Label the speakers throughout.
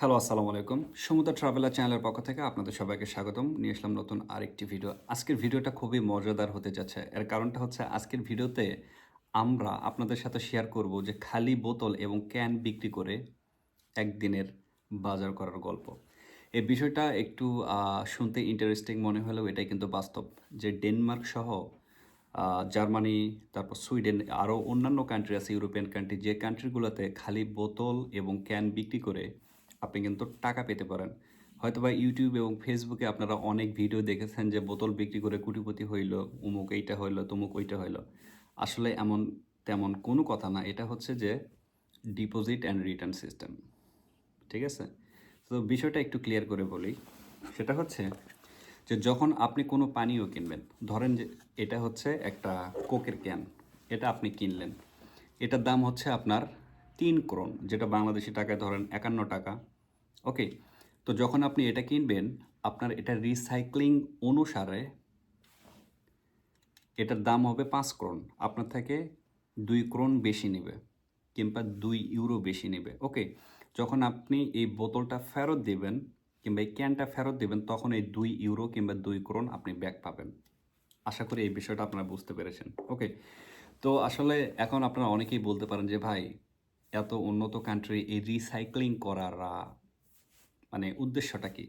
Speaker 1: Hello আসসালামু আলাইকুম। সমুদ্র ট্রাভেলার চ্যানেলের পক্ষ থেকে আপনাদের সবাইকে স্বাগতম। নিয়ে আসলাম নতুন আরেকটি ভিডিও। আজকের ভিডিওটা খুবই মজাদার হতে যাচ্ছে। এর কারণটা হচ্ছে আজকের ভিডিওতে আমরা আপনাদের সাথে শেয়ার করব যে খালি বোতল এবং ক্যান বিক্রি করে একদিনের বাজার করার গল্প। এই বিষয়টা একটু শুনতে ইন্টারেস্টিং মনে হলেও এটাই কিন্তু বাস্তব যে ডেনমার্ক সহ জার্মানি, তারপর সুইডেন, আরও অন্যান্য কান্ট্রি আছে, ইউরোপিয়ান কান্ট্রি যে কান্ট্রিগুলোতে খালি বোতল এবং ক্যান বিক্রি করে আপনি কিন্তু টাকা পেতে পারেন। হয়তোবা ইউটিউব এবং ফেসবুকে আপনারা অনেক ভিডিও দেখেছেন যে বোতল বিক্রি করে কুটিপতি হইল, উমুক এইটা হইল, তুমুক ওইটা হইল। আসলে এমন তেমন কোনো কথা না, এটা হচ্ছে যে ডিপোজিট অ্যান্ড রিটার্ন সিস্টেম ঠিক আছে? তো বিষয়টা একটু ক্লিয়ার করে বলি, সেটা হচ্ছে যে যখন আপনি কোনো পানীয় কিনবেন, ধরেন যে এটা হচ্ছে একটা কোকের ক্যান এটা আপনি কিনলেন, এটার দাম হচ্ছে আপনার তিন ক্রোন, যেটা বাংলাদেশি টাকায় ধরেন একান্ন টাকা। ওকে, তো যখন আপনি এটা কিনবেন, আপনার এটা রিসাইক্লিং অনুসারে এটার দাম হবে পাঁচ ক্রোন আপনার থেকে দুই ক্রোন বেশি নেবে কিংবা দুই ইউরো বেশি নেবে। ওকে, যখন আপনি এই বোতলটা ফেরত দিবেন কিংবা এই ক্যানটা ফেরত দিবেন, তখন এই দুই ইউরো কিংবা দুই ক্রোন আপনি ব্যাক পাবেন। আশা করি এই বিষয়টা আপনারা বুঝতে পেরেছেন। ওকে, তো আসলে এখন আপনারা অনেকেই বলতে পারেন যে, ভাই, এত উন্নত কান্ট্রি এই রিসাইক্লিং করার মানে উদ্দেশ্যটা কি?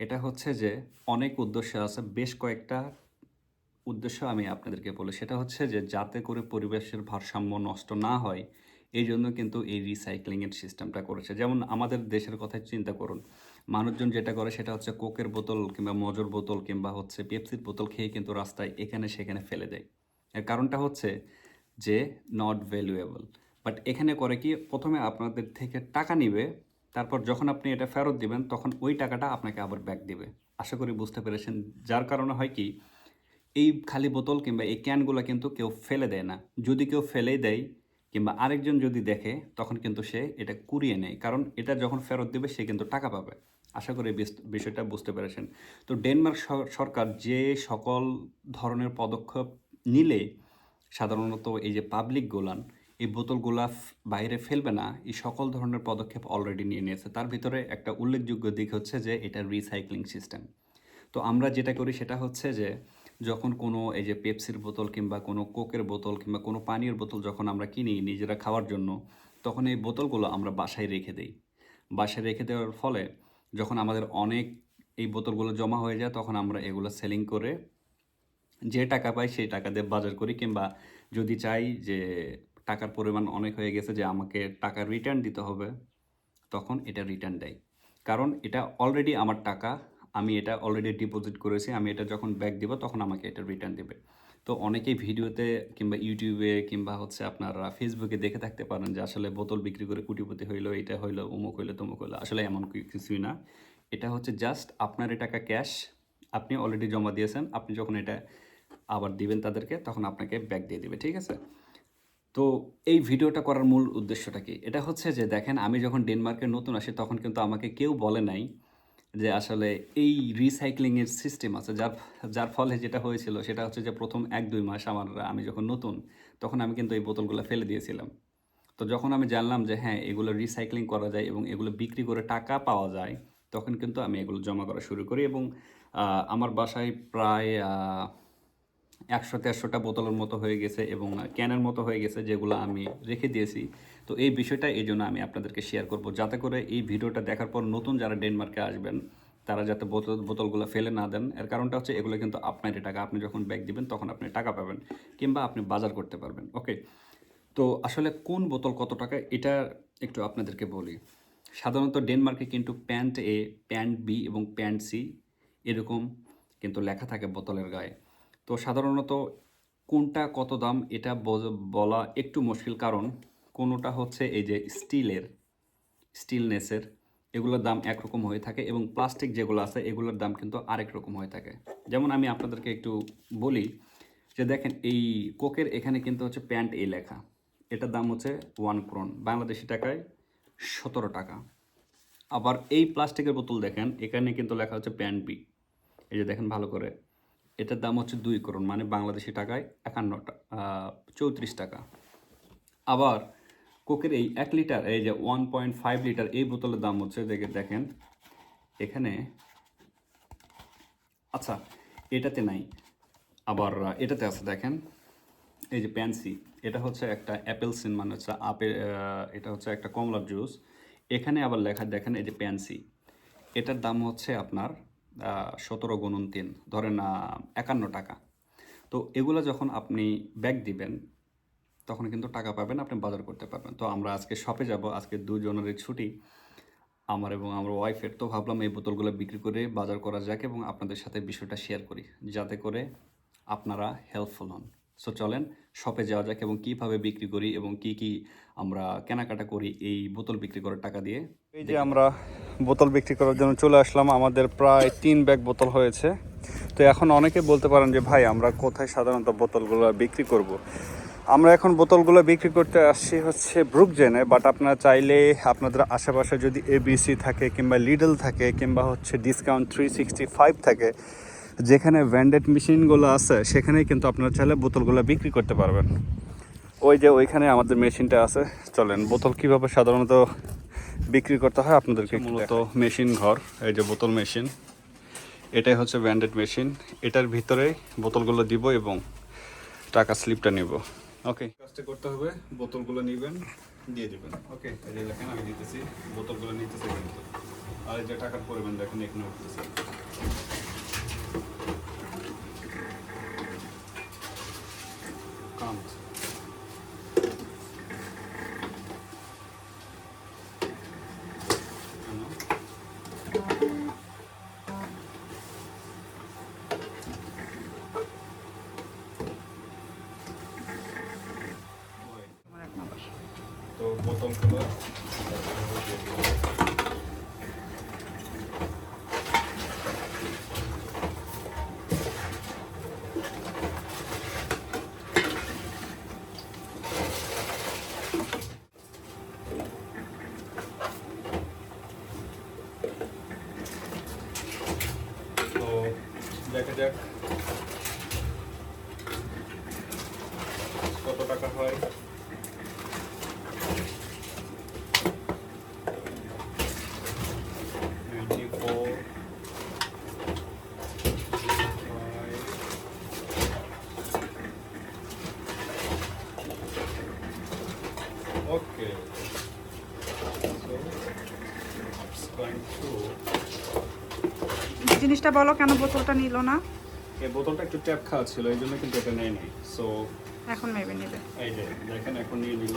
Speaker 1: এটা হচ্ছে যে অনেক উদ্দেশ্য আছে, বেশ কয়েকটা উদ্দেশ্য আমি আপনাদেরকে বলি। সেটা হচ্ছে যে যাতে করে পরিবেশের ভারসাম্য নষ্ট না হয়, এই জন্য কিন্তু এই রিসাইক্লিংয়ের সিস্টেমটা করেছে। যেমন আমাদের দেশের কথাই চিন্তা করুন, মানুষজন যেটা করে সেটা হচ্ছে কোকের বোতল কিংবা মজুর বোতল কিংবা হচ্ছে পেপসির বোতল খেয়ে কিন্তু রাস্তায় এখানে সেখানে ফেলে দেয়। এর কারণটা হচ্ছে যে নট ভ্যালুয়েবল বাট এখানে করে কি? প্রথমে আপনাদের থেকে টাকা নিবে তারপর যখন আপনি এটা ফেরত দিবেন, তখন ওই টাকাটা আপনাকে আবার ব্যাক দিবে। আশা করি বুঝতে পেরেছেন। যার কারণে হয় কি, এই খালি বোতল কিংবা এই ক্যানগুলো কিন্তু কেউ ফেলে দেয় না। যদি কেউ ফেলেই দেয়, কিংবা আরেকজন যদি দেখে, তখন কিন্তু সে এটা কুড়িয়ে নেয়। কারণ এটা যখন ফেরত দেবে, সে কিন্তু টাকা পাবে। আশা করি বিষয়টা বুঝতে পেরেছেন। তো ডেনমার্ক সর- সরকার যে সকল ধরনের পদক্ষেপ নিলে, সাধারণত এই যে পাবলিক গোলান এই বোতলগুলা ফ- বাইরে ফেলবে না, এই সকল ধরনের পদক্ষেপ অলরেডি নিয়ে নিয়েছে। তার ভিতরে একটা উল্লেখযোগ্য দিক হচ্ছে যে, এটা রিসাইক্লিং সিস্টেম তো আমরা যেটা করি সেটা হচ্ছে যে, যখন কোনো এই যে পেপসির বোতল কিংবা কোনো কোকের বোতল কিংবা কোনো পানীয় বোতল যখন আমরা কিনি নিজেরা খাওয়ার জন্য, তখন এই বোতলগুলো আমরা বাসায় রেখে দিই। বাসায় রেখে দেওয়ার ফলে যখন আমাদের অনেক এই বোতলগুলো জমা হয়ে যায়, তখন আমরা এগুলো সেলিং করে যে টাকা পাই সেই টাকা দিয়ে বাজার করি কিংবা যদি চাই যে টাকার পরিমাণ অনেক হয়ে গেছে যে আমাকে টাকা রিটার্ন দিতে হবে, তখন এটা রিটার্ন দেয়। কারণ এটা অলরেডি আমার টাকা, আমি এটা অলরেডি ডিপোজিট করেছি, আমি এটা যখন ব্যাক দিব, তখন আমাকে এটা রিটার্ন দেবে। তো অনেকেই ভিডিওতে কিংবা ইউটিউবে কিংবা হচ্ছে আপনারা ফেসবুকে দেখে থাকতে পারেন যে আসলে বোতল বিক্রি করে কুটিপতি হইল, এটা হইল, অমুক হইল, তমুক হইল, আসলে এমন কিছুই না। এটা হচ্ছে জাস্ট আপনার টাকা ক্যাশ আপনি অলরেডি জমা দিয়েছেন, আপনি যখন এটা আবার দিবেন তাদেরকে, তখন আপনাকে ব্যাক দিয়ে দেবে, ঠিক আছে? তো এই ভিডিওটা করার মূল উদ্দেশ্যটা কি? এটা হচ্ছে যে দেখেন, আমি যখন ডেনমার্কে নতুন আসি, তখন কিন্তু আমাকে কেউ বলে নাই যে আসলে এই রিসাইক্লিংয়ের সিস্টেম আছে। যার যার ফলে যেটা হয়েছিল, সেটা হচ্ছে যে প্রথম এক, দুই মাস আমার, আমি যখন নতুন, তখন আমি কিন্তু এই বোতলগুলো ফেলে দিয়েছিলাম। তো যখন আমি জানলাম যে হ্যাঁ এগুলো রিসাইক্লিং করা যায় এবং এগুলো বিক্রি করে টাকা পাওয়া যায়, তখন কিন্তু আমি এগুলো জমা করা শুরু করি এবং আমার বাসায় প্রায় একশো দেড়শোটা বোতলের মতো হয়ে গেছে এবং ক্যানের মতো হয়ে গেছে যেগুলো আমি রেখে দিয়েছি। তো এই বিষয়টা এই জন্য আমি আপনাদেরকে শেয়ার করব। যাতে করে এই ভিডিওটা দেখার পর নতুন যারা ডেনমার্কে আসবেন, তারা যাতে বোতল, বোতলগুলো ফেলে না দেন। এর কারণটা হচ্ছে এগুলো কিন্তু আপনারই টাকা। আপনি যখন ব্যাগ দিবেন, তখন আপনি টাকা পাবেন কিংবা আপনি বাজার করতে পারবেন। ওকে তো আসলে কোন বোতল কত টাকা, এটা একটু আপনাদেরকে বলি। সাধারণত ডেনমার্কে কিন্তু প্যান্ট এ প্যান্ট বি এবং প্যান্ট সি এরকম কিন্তু লেখা থাকে বোতলের গায়ে। তো সাধারণত কোনটা কত দাম এটা বলা একটু মুশকিল কারণ কোনোটা হচ্ছে এই যে স্টিলের, স্টিলনেসের, এগুলোর দাম একরকম হয়ে থাকে এবং প্লাস্টিক যেগুলো আছে এগুলোর দাম কিন্তু আরেক রকম হয়ে থাকে। যেমন আমি আপনাদেরকে একটু বলি যে দেখেন এই কোকের এখানে কিন্তু হচ্ছে প্যান্ট এ লেখা। এটার দাম হচ্ছে ওয়ান ক্রোন, বাংলাদেশি টাকায় সতেরো টাকা। আবার এই প্লাস্টিকের বোতল দেখেন, এখানে কিন্তু লেখা হচ্ছে প্যান্ট বি। এই যে দেখেন ভালো করে। এটার দাম হচ্ছে দুই করোন মানে বাংলাদেশি টাকায় একান্ন চৌত্রিশ টাকা। আবার
Speaker 2: কোকের এই এক লিটার, এই যে ওয়ান পয়েন্ট ফাইভ লিটার এই বোতলের দাম হচ্ছে দেখে দেখেন, এখানে আচ্ছা এটাতে নাই, আবার এটাতে আছে দেখেন, এই যে প্যান্সি, এটা হচ্ছে একটা অ্যাপেল সিন মানে হচ্ছে আপেল এটা হচ্ছে একটা কমলার জুস, এখানে আবার লেখা দেখেন এই যে প্যান্সি, এটার দাম হচ্ছে আপনার সতেরো গুণন তিন, ধরেন একান্ন টাকা। তো এগুলো যখন আপনি ব্যাগ দিবেন, তখন কিন্তু টাকা পাবেন, আপনি বাজার করতে পারবেন। তো আমরা আজকে শপে যাব, আজকে দুজনের ছুটি, আমার এবং আমার ওয়াইফের তো ভাবলাম এই বোতলগুলো বিক্রি করে বাজার করা যাক এবং আপনাদের সাথে বিষয়টা শেয়ার করি, যাতে করে আপনারা হেল্পফুল হন। সো চলেন শপে যাওয়া যাক এবং কীভাবে বিক্রি করি এবং কি কি আমরা কেনাকাটা করি এই বোতল বিক্রি করার টাকা দিয়ে।
Speaker 1: এই যে আমরা বোতল বিক্রি করার জন্য চলে আসলাম। আমাদের প্রায় তিন ব্যাগ বোতল হয়েছে। তো এখন অনেকে বলতে পারেন যে, ভাই, আমরা কোথায় সাধারণত বোতলগুলো বিক্রি করব। আমরা এখন বোতলগুলো বিক্রি করতে আসছি হচ্ছে ব্রুকজেনে বাট আপনারা চাইলে আপনাদের আশেপাশে যদি এবিসি থাকে কিংবা লিডল থাকে কিংবা হচ্ছে ডিসকাউন্ট থ্রি সিক্সটি ফাইভ থাকে, যেখানে ভ্যান্ডেড মেশিনগুলো আছে, সেখানেই কিন্তু আপনারা চাইলে বোতলগুলো বিক্রি করতে পারবেন। ওই যে ওইখানে আমাদের মেশিনটা আছে। চলেন, বোতল কীভাবে সাধারণত বিক্রি করতে হয় আপনাদেরকে মূলত মেশিন ঘর এই যে বোতল মেশিন। এটাই হচ্ছে ব্র্যান্ডেড মেশিন। এটার ভিতরে বোতলগুলো দিব এবং টাকা স্লিপটা নিব। ওকে। কাজটা করতে হবে বোতলগুলো নেবেন দিয়ে দেবেন। ওকে এই দেখেন আমি দিতেছি বোতলগুলো নিতেছি কিন্তু। আর এই যে টাকার পরিমাণ দেখেন এখানে উঠতেছে তো বোতলগুলো তো দেখা যাক কত টাকা হয় Ninety-four. Okay. So it's going to
Speaker 3: জিনিসটা বলো কেন বোতলটা নিল না?
Speaker 1: এই বোতলটা একটু ট্যাপ খাওয়া ছিল এই জন্য কিন্তু এটা নেয় নাই সো
Speaker 3: এখন মেবে নেবে।
Speaker 1: এই যে দেখেন এখন নিয়ে নিল।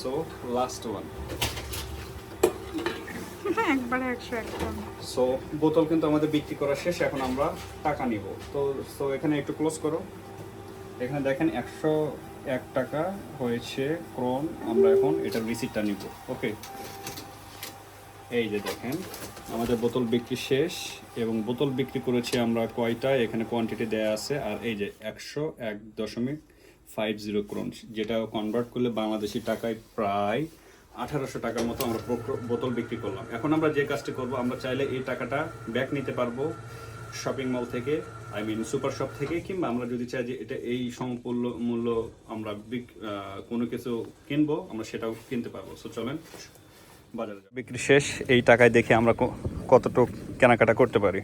Speaker 1: সো লাস্ট ওয়ান
Speaker 3: একবারে একশো একদম
Speaker 1: সো বোতল কিন্তু আমাদের বিক্রি করা শেষ এখন আমরা টাকা নিব। তো সো এখানে একটু ক্লোজ করো। এখানে দেখেন একশো এক টাকা হয়েছে ক্রোন আমরা এখন এটার রিসিপ্টটা নিব। ওকে এই যে দেখেন, আমাদের বোতল বিক্রি শেষ এবং বোতল বিক্রি করেছি আমরা কয়টা? এখানে কোয়ান্টিটি দেয়া আছে। আর এই যে একশো এক দশমিক ফাইভ জিরো ক্রোন যেটা কনভার্ট করলে বাংলাদেশি টাকায় প্রায় আঠারোশো টাকার মতো আমরা বোতল বিক্রি করলাম। এখন আমরা যে কাজটি করব, আমরা চাইলে এই টাকাটা ব্যাক নিতে পারব শপিং মল থেকে আই মিন সুপার শপ থেকে, কিংবা আমরা যদি চাই যে এটা এই সমমূল্য মূল্য আমরা কোনো কিছু কিনবো, আমরা সেটাও কিনতে পারব। সো চলেন বাজারে বিক্রি শেষ এই টাকায় দেখে আমরা কতটুকু কেনাকাটা করতে পারি।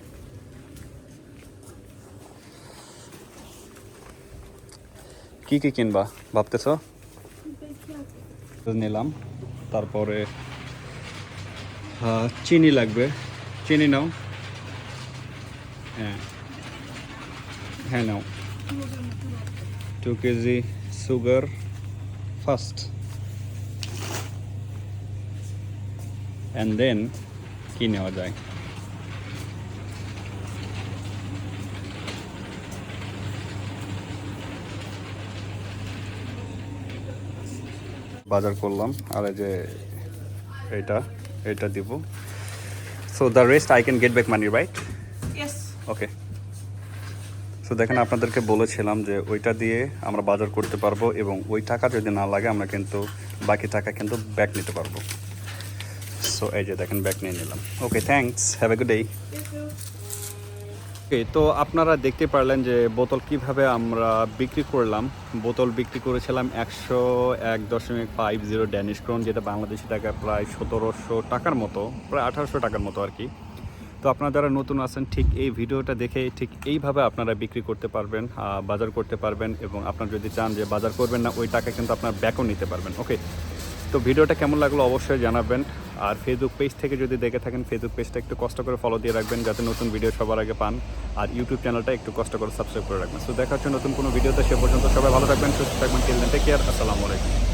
Speaker 1: কি কি কিনবা ভাবতেছ? নিলাম তারপরে চিনি লাগবে। চিনি নাও। হ্যাঁ। হ্যাঁ নাও। Two KG sugar first and then কি নেওয়া যায়? বাজার করলাম আর এই যে এটা এটা দিব। So the rest I can get back money right okay so দেখেন আপনাদেরকে বলেছিলাম যে ওইটা দিয়ে আমরা বাজার করতে পারব এবং ওই টাকা যদি না লাগে আমরা কিন্তু বাকি টাকা কিন্তু ব্যাক নিতে পারব। সো এই যে দেখেন ব্যাক নিয়ে নিলাম। Okay thanks have a good day okay তো আপনারা দেখতে পারলেন যে বোতল কীভাবে আমরা বিক্রি করলাম। বোতল বিক্রি করেছিলাম একশো এক দশমিক ফাইভ জিরো ড্যানিশ ক্রোন, যেটা বাংলাদেশি টাকা প্রায় সতেরোশো টাকার মতো, প্রায় আঠারোশো টাকার মতো আর কি। তো আপনারা যারা নতুন আছেন, ঠিক এই ভিডিওটা দেখে ঠিক এইভাবে আপনারা বিক্রি করতে পারবেন বাজার করতে পারবেন এবং আপনারা যদি চান যে বাজার করবেন না, ওই টাকা কিন্তু আপনার ব্যাকও নিতে পারবেন। ওকে তো ভিডিওটা কেমন লাগল অবশ্যই জানাবেন। আর ফেসবুক পেজ থেকে যদি দেখে থাকেন ফেসবুক পেজটা একটু কষ্ট করে ফলো দিয়ে রাখবেন যাতে নতুন ভিডিও সবার আগে পান। আর ইউটিউব চ্যানেলটা একটু কষ্ট করে সাবস্ক্রাইব করে রাখবেন। তো দেখা হচ্ছে নতুন কোনো ভিডিওতে সে পর্যন্ত সবাই ভালো থাকবেন, সুস্থ থাকবেন। টেক কেয়ার আসসালামু আলাইকুম।